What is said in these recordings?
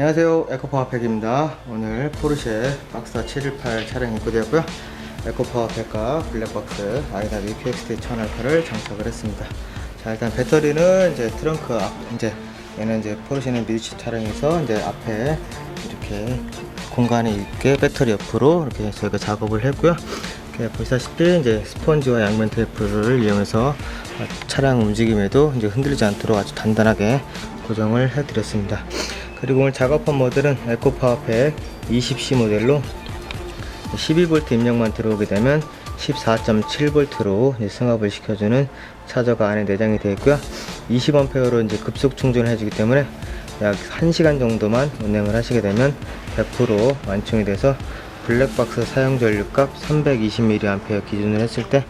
안녕하세요. 에코파워팩입니다. 오늘 포르쉐 박스타 718 차량 입고되었고요. 에코파워팩과 블랙박스 아이다비 QXT 1000알파를 장착을 했습니다. 자 일단 배터리는 이제 트렁크 앞 이제 얘는 이제 포르쉐는 미드치 차량에서 이제 앞에 이렇게 공간이 있게 배터리 옆으로 이렇게 저희가 작업을 했고요. 이렇게 보시다시피 이제 스펀지와 양면 테이프를 이용해서 차량 움직임에도 이제 흔들리지 않도록 아주 단단하게 고정을 해드렸습니다. 그리고 오늘 작업한 모델은 에코파워팩 20C 모델로 12V 입력만 들어오게 되면 14.7V로 승합을 시켜주는 차저가 안에 내장이 되어 있고요. 20A로 이제 급속 충전을 해주기 때문에 약 1시간 정도만 운행을 하시게 되면 100% 완충이 돼서 블랙박스 사용 전류값 320mAh 기준으로 했을 때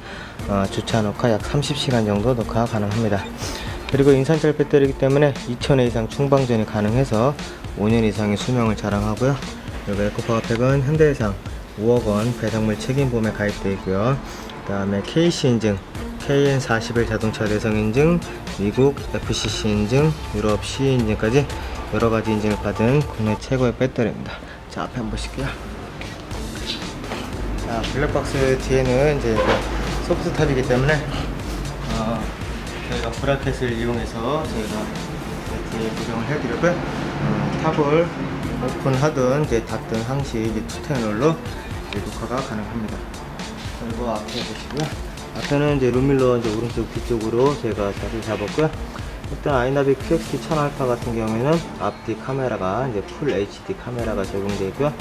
어, 주차 녹화 약 30시간 정도 녹화가 가능합니다. 그리고 인산철 배터리이기 때문에 2000회 이상 충방전이 가능해서 5년 이상의 수명을 자랑하고요. 그리고 에코파워팩은 현대해상 5억 원 배상물 책임보험에 가입되어 있고요. 그 다음에 KC 인증, KN41 자동차 대성 인증, 미국 FCC 인증, 유럽 CE 인증까지 여러 가지 인증을 받은 국내 최고의 배터리입니다. 자, 앞에 한번 보실게요. 자, 블랙박스 뒤에는 이제 그 소프트 탑이기 때문에 어, 저희가 브라켓을 이용해서 저희가 뒤에 고정을 해드렸고요. 어, 탑을 오픈하든 이제 닫든 항시 이제 투테널로 녹화가 가능합니다. 그리고 앞에 보시고요. 앞에는 이제 룸밀러 이제 오른쪽 뒤쪽으로 저희가 자리를 잡았고요. 일단 아이나비 QXT 1000 알파 같은 경우에는 앞뒤 카메라가 이제 풀 HD 카메라가 적용되어 있고요.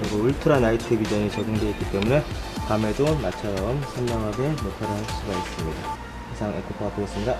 그리고 울트라 나이트 비전이 적용되어 있기 때문에 밤에도 나처럼 선명하게 녹화를 할 수가 있습니다. 이상 에코파가 되었습니다.